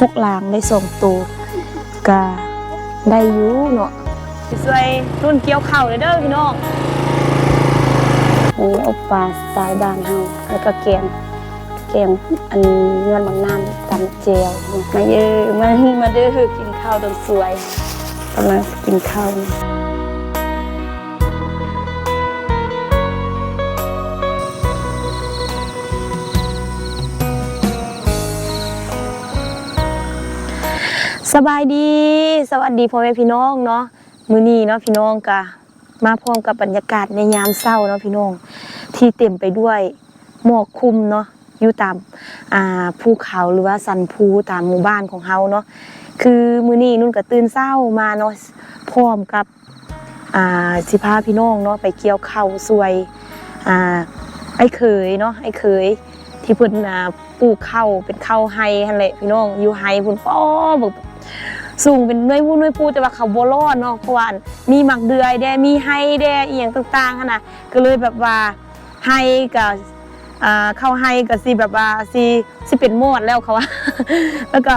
หกลางได้สองตัวก็ได้อยู่เนาะสวยรุ่นเกี่ยวเข่าเลยเด้อพี่น้องอันนี้เอาปลาสายบานเฮาแล้วก็แกงแกงอันยอนบางน้ำตำเจลมาเยอะมามาเด้อกินข้าวตอนสวยกำลังกินข้าว สบายดี สวัสดีพ่อแม่พี่น้องเนาะมื้อนี้เนาะพี่น้องกะมาพร้อมกับบรรยากาศในยามเช้าเนาะพี่น้อง ที่เต็มไปด้วยหมอกคุมเนาะอยู่ตามอ่าภูเขาหรือว่าสันภูตามหมู่บ้านของเฮาเนาะคือมื้อนี้นุ่นก็ตื่นเช้ามาเนาะพร้อมกับอ่าสิพาพี่น้องเนาะไปเกี่ยวข้าวสวยอ่าไอ้เคยเนาะไอ้เคยที่เพิ่นอ่าปลูกข้าวเป็นข้าวไฮหันแหละพี่น้องอยู่ไฮพุ่นป้อแบบ สูงเป็นน้อยวุ้นน้อยปูแต่ว่าเขาบ่รอดเนาะเพราะว่ามีหมักเดือยแดมีไฮแดเอียงต่างๆหั่นน่ะก็เลยแบบว่าไฮกับอ่าข้าวไฮก็สิแบบว่าสิสิเป็นหมอดแล้วเขาว่าแล้วก็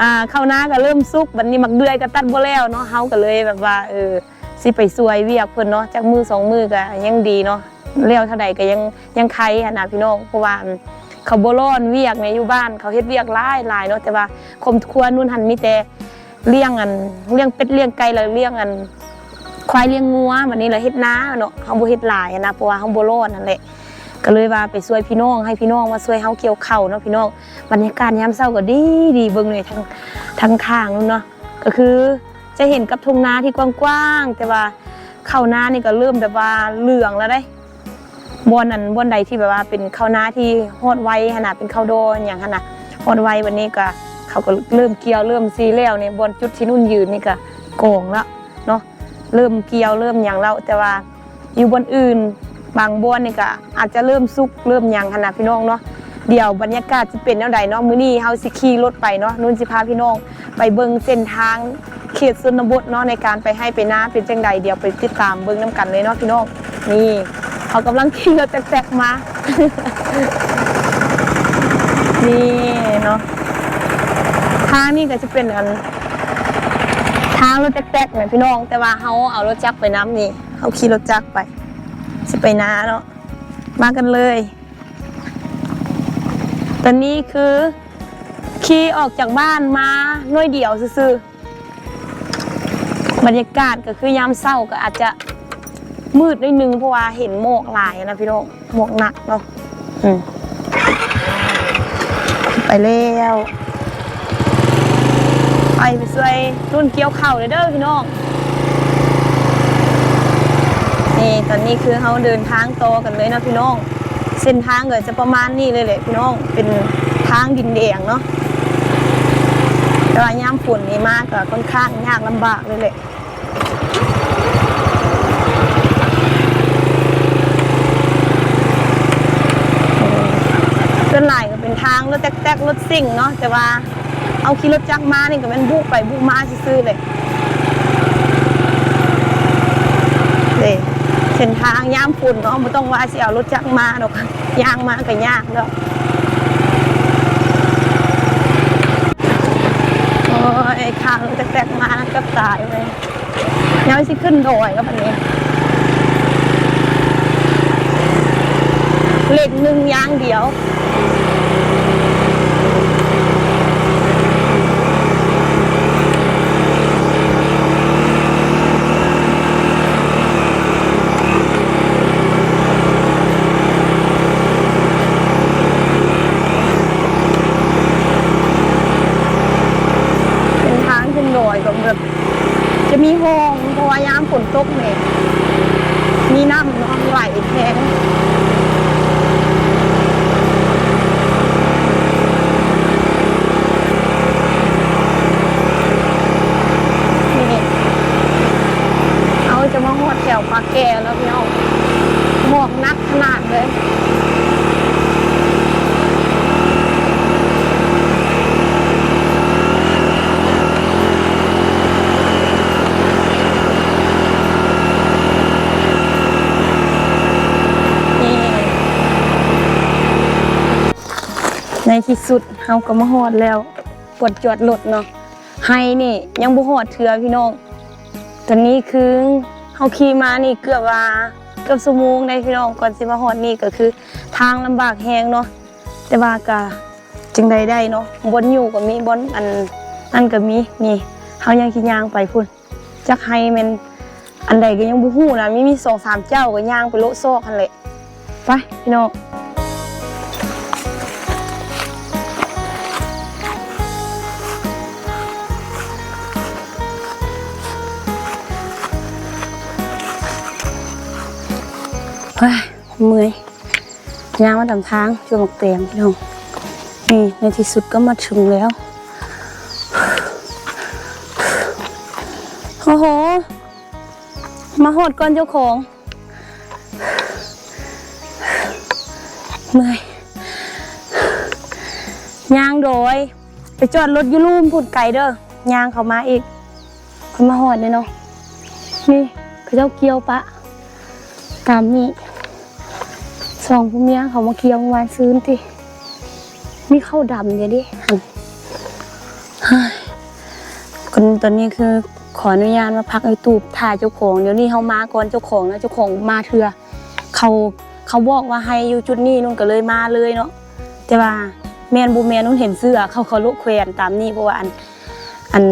อ่าข้าหน้าก็เริ่มสุกบัดนี้หมักเดือยก็ตัดบ่แล้วเนาะเฮาก็เลยแบบว่าเออสิไปซวยเวียกเพิ่นเนาะจักมือสองมือก็ยังดีเนาะแล้วเท่าใดก็ยังยังใครนะพี่น้องเพราะว่า เขาบร้อนเวียกในอยู่บ้าน เขาเฮ็ดเวียกหลายหลายเนาะแต่ว่าคมครัวนู่นหันมีแต่เลี้ยงอันเลี้ยงเป็ดเลี้ยงไก่แล้วเลี้ยงอันควายเลี้ยงงัววันนี้เราเฮ็ดนาเนาะเฮาบ่เฮ็ดหลายนะเพราะว่าเฮาบ่ร้อนนั่นแหละก็เลยว่าไปช่วยพี่น้องให้พี่น้องมาช่วยเฮาเกี่ยวเข้าเนาะพี่น้องบรรยากาศยามเช้าก็ดีดีเบิ่งเลยทางทางข้างนู่นเนาะก็คือจะเห็นกับทุ่งนาที่กว้างๆแต่ว่าเข้าวนานี่ก็เริ่มแบบว่าเหลืองแล้วได้ บอนนั้นบอนใดที่แบบว่าเป็นข้าวหน้าที่ฮอดไวขนาดเป็นข้าวโดนอย่างขนาดฮอดไววันนี้ก็เขาก็เริ่มเกี่ยวเริ่มซีแล้วเนี่ยบอนจุดที่นุ่นยืนนี่ก็โกงแล้วเนาะเริ่มเกี่ยวเริ่มอย่างแล้วแต่ว่าอยู่บนอื่นบางบอนนี่ก็อาจจะเริ่มสุกเริ่มอย่างขนาดพี่น้องเนาะเดี๋ยวบรรยากาศจะเป็นแนวใดเนาะมื้อนี้เฮาสิขี่รถไปเนาะนุ่นสิพาพี่น้อง ไปเบิ่งเส้นทางเขตชนบทเนาะในการไปให้ไปหน้าเป็นจังใดเดี๋ยวไปติดตามเบิ่งน้กันเลยเนาะพี่น้องนี่ เขากำลังขี่รถแตกๆมา นี่เนาะทางนี่ก็จะเป็นอันทางรถแตกๆเนี่ยพี่น้อง แต่ว่าเขาเอารถจักรไปน้ำนี่เขาขี่รถจักรไปสิไปนาเนาะมากันเลย ตอนนี้คือขี่ออกจากบ้านมาน้อยเดียวซื่อบรรยากาศก็คือยามเศร้าก็อาจจะ มืดนิดนึงเพราะว่าเห็นหมอกหลายนะพี่น้องหมอกหนักเนาะไปแล้วไปไปช่วยรุ่นเกี่ยวเข่าเลยเด้อพี่น้องนี่ตอนนี้คือเขาเดินทางโตกันเลยนะพี่น้อง เส้นทางก็จะประมาณนี้เลยแหละพี่น้องเป็นทางดินแดงเนาะแต่ว่าย่ามฝนนี่มากก็ค่อนข้างยากลำบากเลยแหละ ส่วนหลายก็เป็นทางรถแต๊กๆรถซิ่งเนาะแต่ว่าเอาขี่รถจักรมานี่ก็มันบุกไปบุกมาซื่อๆเลยเลยเส้นทางย่ามฝุ่นเนาะไม่ต้องว่าสิเอารถจักรมาดอกยางมาก็ยากเนาะโอ้ยข้างรถแต๊กๆมาก็ตายเลยยังสิขึ้นดอยก็แบบนี้เหล็กหนึ่งยางเดียว เป็นทางขึ้นดอยก็แบบจะมีห้องเพราะว่ายามฝนตกเนี่ยมีน้ำเนองไหลแทงนี่เอาจะมาหอดแถวปากแก่แล้วพี่น้องหมอกนักขนาดเลย นี่ใน ที่สุดเฮาก็มาฮอดแล้วปวดจอดรถเนาะให้นี่ ยังบ่ฮอดเทือพี่น้องตอนนี้คือเฮาขี่มานี่เกือบว่าเกือบชั่วโมงได้พี่น้องก่อนสิมาฮอดนี่ก็คือ ทางลำบากแฮงเนาะแต่ว่าก็จึงใดได้เนาะบนอยู่ก็มีบนอันนั่นก็มีนี่เฮายังสิย่างไปพุ่นจักให้แมันอันใดก็ยังบ่ฮู้นะมีมี2-3เจ้าก็ย่างไปโลดซอกหั่นแหละไปพี่น้อง เฮ้ยเมื่อยยางมาตามทางจนหมกเตียงพี่น้องนี่ในที่สุดก็มาถึงแล้วโอ้โห มาหดก่อนเจ้าของ เมื่อยยางโดย ไปจอดรถยูรูมพูดไกลเด้อยางเขามาอีกเขามาหอดเลยเนาะนี่เขาเจ้าเกียวปะ ตามนี่ สองผู้เมียเขามาเคี่ยววานซื้อติมีข้าวดำเดี๋ยวดิหันคนตอนนี้คือขออนุญาตมาพักไอ้ตูบถ่ายเจ้าของ เดี๋ยวนี้เขามาก่อนเจ้าของนะเจ้าของมาเถื่อเขาเขาบอกว่าให้อยู่จุดนี้นุ่นก็เลยมาเลยเนาะแต่ว่าแมนบูแมนนุ่นเห็นเสื้อ เขาเขาลุกแขวนตามนี่เพราะว่าอันอัน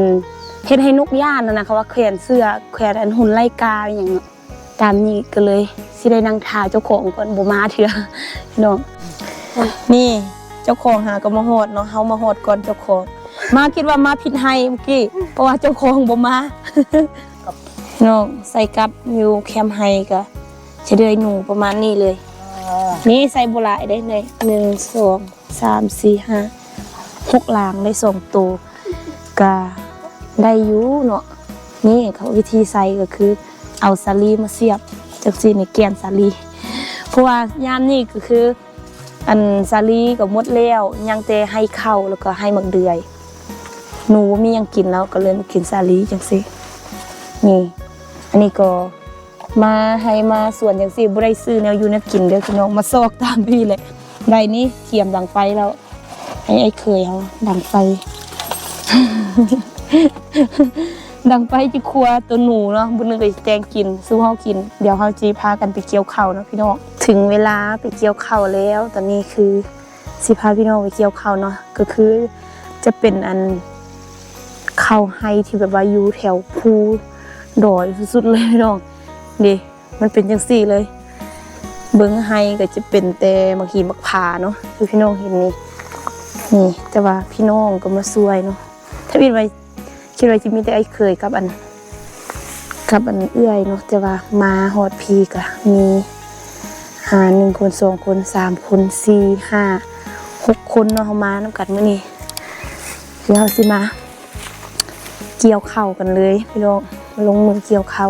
เฮ็ดให้นกย่านนะนะเขาว่าแขวนเสื้อแขวนอันหุ่นไล่กาอย่างเนาะ ตามนี้ก็เลยสิได้นั่งทาเจ้าของก่อนบ่มาเถื่อพี่น้องนี่เจ้าของหาก็มาโหดเนาะเฮามาโหดก่อนเจ้าของ มาคิดว่ามาผิดให้เมื่อกี้เพราะว่าเจ้าของบ่มาน้องใส่กับอยู่แคมไฮก็จะเดือยหนูประมาณนี้เลย นี่ใส่โบหลายได้เลยหนึ่งสองสามสี่ห้าหกลางได้สองตัวก็ได้ยูเนาะนี่เขาวิธีใส่ก็คือ เอาสาลีมาเสียบจากสีในแกนสาลีเพราะว่ายามนี่ก็คือ อันสาลีก็หมดแล้วยังแต่ให้เข้าแล้วก็ให้หมักเดือย หนูบ่มียังกินแล้วก็เลยมากินสาลีจังซี่นี่ อันนี้ก็มาให้มาส่วนจังซี่บ่ได้ซื้อแนวอยู่นวกินเด้อพี่น้องมาซอกตามพี่เลยได้นี่เขียมดังไฟแล้วให้ไอ้เคยเอาดังไฟ ดังไปจิครัวตัวหนูเนาะบุญนึงก็สิแจงกินสู้เฮากิน เดี๋ยวเฮาจีพากันไปเกี่ยวเข้าเนาะพี่น้องถึงเวลาไปเกี่ยวเข้าแล้ว ตอนนี้คือสิพาพี่น้องไปเกี่ยวเข้าเนาะก็คือจะเป็นอันเข้าวไฮที่แบบว่าอยู่แถวภูดอยสุดๆเลยพี่น้องนี่มันเป็นจังซี่เลย เบิ้งไฮก็จะเป็นแต่บางทีมักผาเนาะคือพี่น้องเห็นนี่นี่แต่ว่าพี่น้องก็มาซวยเนาะถ้าบินไว้ คิดว่าจะมีแต่ไอ้เคยกับอัน กับอันเอื้อยเนาะแต่ว่ามาฮอดพีกะมีหาหนึ่งคนสองคนสามคนสี่ห้าหกคนเนาะเขามานำกันมื้อนี้เดี๋ยวสิมา เกี่ยวเข่ากันเลยพี่น้องมาลงมือเกี่ยวเข่า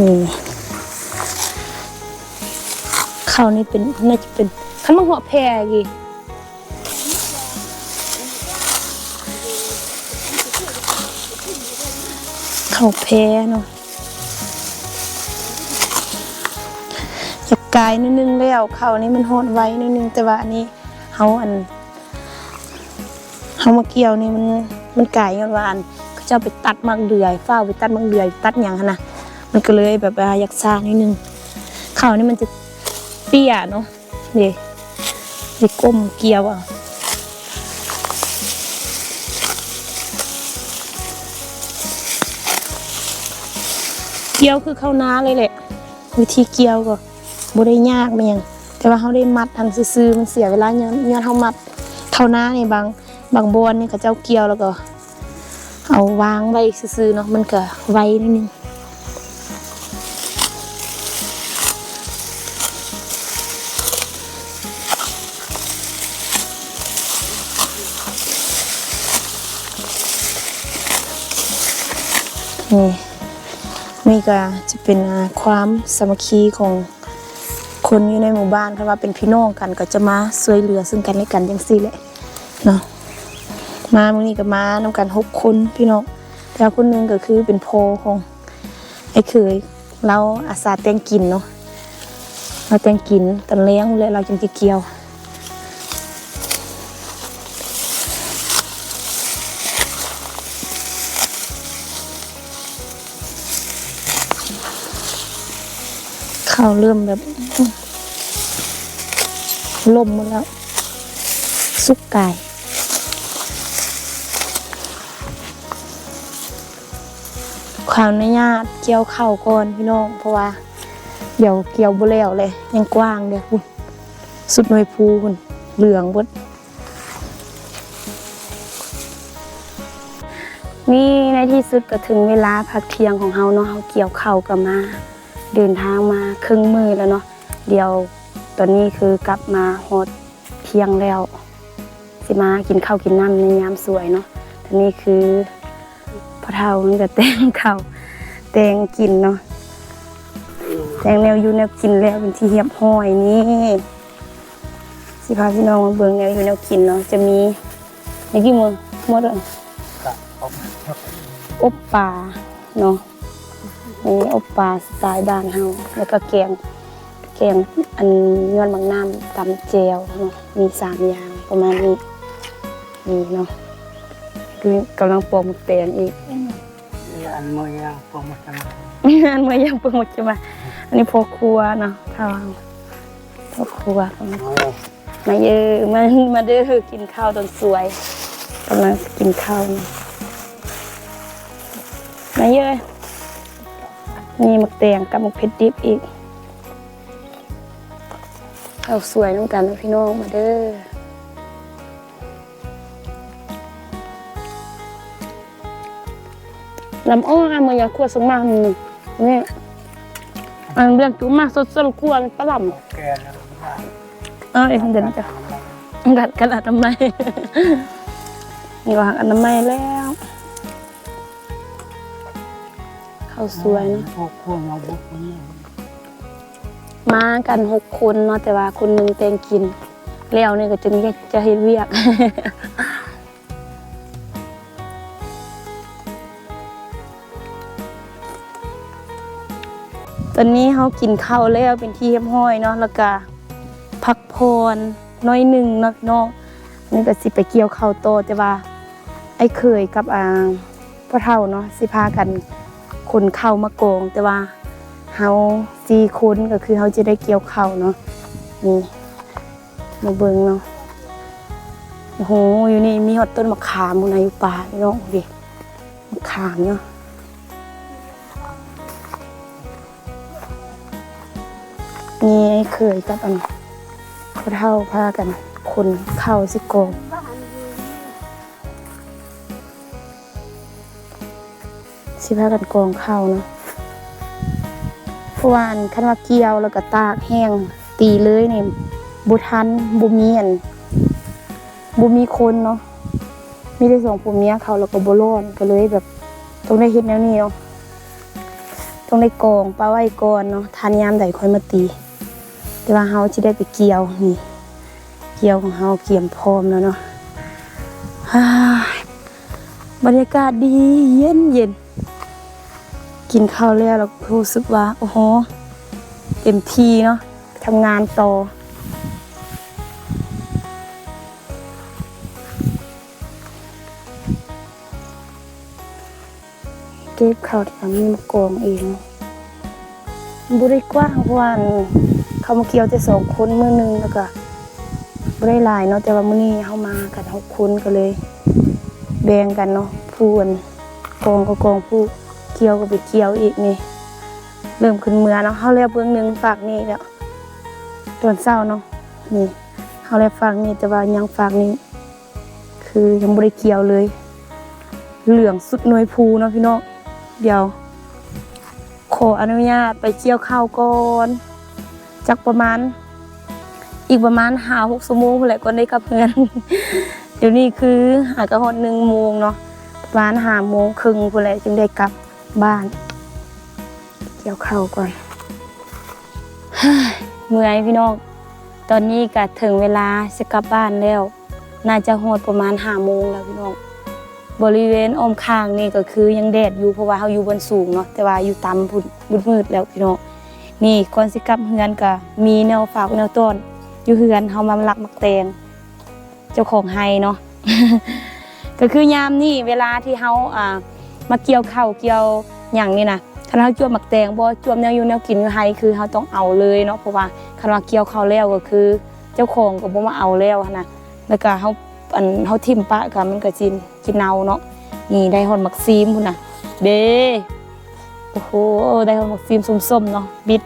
นี่เข่านี่เป็นน่าจะเป็นขันมังหัวแพรกี่ เขาแพ้เนาะอยกกายนิดนึงแล้วเขานี่มันโหดไว้นิดนึงแต่ว่าอันนี้เขาอันเขามาเกี่ยวนี่มันมันกายย้อนว่าอันเขาจะเอาไปตัดมักเดือยฝ้าไปตัดมักเดือยตัดอย่างนะมันก็เลยแบบว่าอยากสร้านิดนึงเขานี่มันจะเตี้ยเนาะเดี๋ยวเดี๋ยวก้มเกี่ยวอะ เกี่ยวคือข้าวนาเลยแหละ วิธีเกี่ยวก็บ่ได้ยากแม่งแต่ว่าเขาได้มัดทันซื้อๆมันเสียเวลาย้อนย้อนเขามัดเข้านานี่บางบางบอนนี่เขาเจ้าเกี่ยวแล้วก็ เอาวางไว้ซื้อๆเนาะมันก็ไวนิดนึง นี่ก็จะเป็นความสามัคคีของคนอยู่ในหมู่บ้านค่ะว่าเป็นพี่น้องกันก็จะมาช่วยเหลือซึ่งกันและกันจังซี่แหละเนาะมามื้อนี้ก็มานำกันหกคนพี่น้องแต่ว่าคนนึงก็คือเป็นโพของไอ้เคยเราอาสาแต่งกินเนาะเราแต่งกินตอนเลี้ยงเลยเราจึงจะเกี่ยว ข้าวเริ่มแบบล่มหมดแล้ว สุกไก่ข้าวในญาติเกี่ยวข้าวก่อนพี่น้อง เพราะว่า เดี๋ยวเกี่ยวบ่แล้วเลย ยังกว้างเดียคุณสุดหน่วยภูคุณเหลืองบดนี่ในที่สุดก็ถึงเวลาพักเที่ยงของเฮาเนาะเฮาเกี่ยวข้าวกันมา เดินทางมาครึ่งมือแล้วเนาะเดี๋ยวตอนนี้คือกลับมาฮอดเที่ยงแล้ว สิมากินข้าวกินน้ำในยามสวยเนาะตอนนี้คือพระเท่ามันจะแต่งข้าวแต่งกินเนาะแต่งแนวอยู่แนวกินแล้วเป็นที่เรียบห้อยนี่สิพาพี่น้องมาเบิ่งแนวอยู่แนวกินเนาะจะมีในกี่มือหมดเลยกับผมครับอบปลาเนาะ นี่อบปลาสไตล์บ้านเฮาแล้วก็แกงแกงอันยอดบางน้ำตำเจวเนาะมีสามอย่างประมาณนี้นี่เนาะคือกำลังปอกหมุกแตงอีกนี่อันมือยังโปรโมชั่นอันเมื่อยังเปิดหมดจะมาอันนี้พอครัวเนาะทางพอครัวมือมาเยอะมามาเด้อกินข้าวตอนสวยกำลังกินข้าวเนาะมาเยอะ นี่หมักแตงกับหมักเผ็ดดิบอีกข้าวสวยน้ำกันนะพี่น้องมาเด้อลำอ้ออะมันอยากขวดสมังหนึ่งนี่อันเรียกจุมาสดๆขวดปลาหล่ำแกแล้วว่าเออเองเดินจ้ะกัดกระดาษทำไมยนี่ก็หักอนามัยแล้ว ข้าวสวยเนาะพวกพวกมาบุกนี่มากันหกคนเนาะแต่ว่าคนหนึงเตงกิน แล้วนี่ก็จึงจะเฮ็ดเวียกตอนนี้เขากินข้าวแล้วเป็นที่เรียบร้อยเนาะแล้วก็พักพรน้อยหนึ่งเนาะพี่น้องอันนี่ก็สิไปเกี่ยวข้าวโตอแต่ว่า ไอ้เคยกับอ่าพ่อเฒ่าเนาะสิพากัน คนเข้ามาโกง แต่ว่าเฮาสี่คนก็คือเฮาจะได้เกี่ยวเข้าเนาะนี่มาเบิ่งเนาะโอ้โหอยู่นี่มีฮอดต้นมะขามอยู่ป่าพี่น้องดิมะขามเนาะนี่ไอ้เคยกับอันเขาเท่าพากัน คนเข้าสิโกง สิพากันกองเข้าเนาะเพราะว่านคันว่าเกี่ยวแล้วก็ตากแห้งตีเลยนี่บุทันบุมีอันบุมีคนเนาะมีได้สองผัวเมียเขาแล้วก็บ่รอดก็เลยแบบต้องได้เฮ็ดแนวนี้เนาะต้องได้กองปลาไว้ก่อนเนาะทานยามใดค่อยมาตี แต่ว่าเฮาจะได้ไปเกี่ยวนี่ เกี่ยวของเฮาเกี่ยมพร้อมแล้วเนาะบรรยากาศดีเย็นเย็น กินข้าวแล้วเรารู้สึกว่า โอ้โหเต็มที่เนาะทำงานต่อเก็บข้าวที่ทำมีมากองเองบุได้กว้างเพราว่าเขามาเกี่ยวแต่สองคนมือหนึงแล้วก็บ่ได้ลายเนาะแต่ว่ามื้อนี้เฮามากันหกคนก็เลย แบ่งกันเนาะผู้อันกองก็กองผู้ กี่ยวก็ไปเกี่ยวอีกนี่ เริ่มขึ้นเมือเนาะเฮาแล้วเบื้องหนึ่งฝากนี่แล้วตอนเช้าเนาะนี่เฮาแล้วฝากนี่แต่ว่ายังฝากนี่คือยังบ่ได้เกี่ยวเลย เหลืองสุดหน่วยภูเนาะพี่น้องเดี๋ยว ขออนุญาตไปเกี่ยวข้าวก่อนจักประมาณ อีกประมาณหาหกชั่วโมงแหละก็ได้กลับเพื่อนเดี๋ยวนี้คือหากระหอดหนึ่งโมงเนาะประมาณหาโมงครึ่งพู้นแหละจึงได้กลับ บ้าน เกี่ยวเข้าก่อนเมื่อยพี่น้อง ตอนนี้ก็ถึงเวลาจะกลับบ้านแล้ว น่าจะหดประมาณห้าโมงแล้วพี่น้อง บริเวณอมข้างนี่ก็คือยังแดดอยู่เพราะว่าเราอยู่บนสูงเนาะ แต่ว่าอยู่ต่ำพุ่นมืดๆแล้วพี่น้อง นี่ก่อนสิกลับเฮือนก็มีแนวฝากแนวต้น อยู่เฮือนเฮามาลักมักแตง เจ้าของไฮเนาะ ก็คือยามนี่เวลาที่เฮาอ่า มาเกี่ยวข้าวเกี่ยวหยังนี่นะคันเฮาจวบหมักแตงบ่จวบแนวอยู่แนวกินอยู่ไห้คือเฮาต้องเอาเลยเนาะเพราะว่าคันว่าเกี่ยวข้าวแล้วก็คือ เจ้าของก็บ่มาเอาแล้วนะแล้วก็เฮาอันเฮาทิ่มปะก็มันก็สินกินเน่าเนาะนี่ได้ฮอดหมักซีมพุ่นน่ะเด้โอ้โหได้ฮอดหมักซีมส้มๆเนาะบิด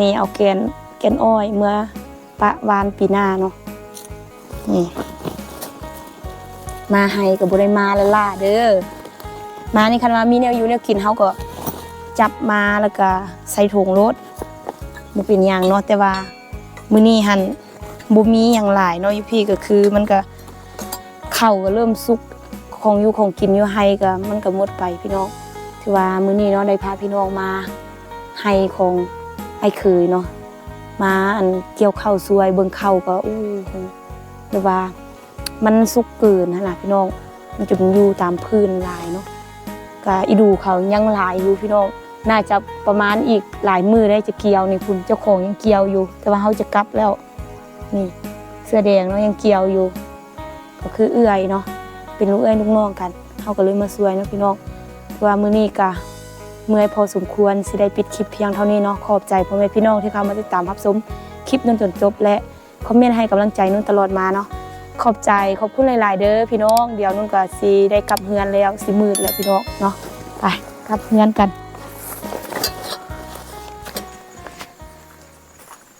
นี่เอาแกนแกนอ้อยเมื่อปะวานปีหน้าเนาะนี่มาให้กับบุได้มาและล่าเด้อ มานี่คันว่ามีแนวอยู่แนวกินเฮาก็จับมาแล้วก็ใส่ถุงรถบ่เป็นหยังเนาะแต่ว่ามื้อนี้หันบ่มีหยังหลายเนาะอยู่พี่ก็คือ มันก็เข้าก็เริ่มสุกของอยู่ของกินอยู่ให้ก็มันก็หมดไปพี่น้องถือว่ามื้อนี้เนาะได้พาพี่น้องมาให้ของไอ้เคยเนาะมาอันเกี่ยวข้าวสวยเบิ่งข้าวก็อู้หูเรียกว่ามันสุกเกินขนาดพี่น้องมันจะอยู่ตามพื้นลายเนาะ ก็อีดูเขายังหลายอยู่พี่น้องน่าจะประมาณอีกหลายมือได้จะเกี่ยวนี่คุณเจ้าของยังเกี่ยวอยู่ แต่ว่าเขาจะกลับแล้ว นี่เสื้อแดงเนาะยังเกี่ยวอยู่ ก็คือเอื้อยเนาะเป็นลูกเอื้อยลูกน้องกันเขาก็เลยมาช่วยเนาะพี่น้องว่ามือนี้ก็เมื่อยพอสมควรสิได้ปิดคลิปเพียงเท่านี้เนาะขอบใจพ่อแม่พี่น้องที่เข้ามาติดตามรับชมคลิปจนจนจบและคอมเมนต์ให้กำลังใจนุ่นตลอดมาเนาะ ขอบใจขอบคุณหลาย ๆ เด้อพี่น้อง เดี๋ยวนุ่นก็สีได้กลับเฮือนแล้วสิมืดแล้วพี่น้องเนาะไปกลับเฮือนกัน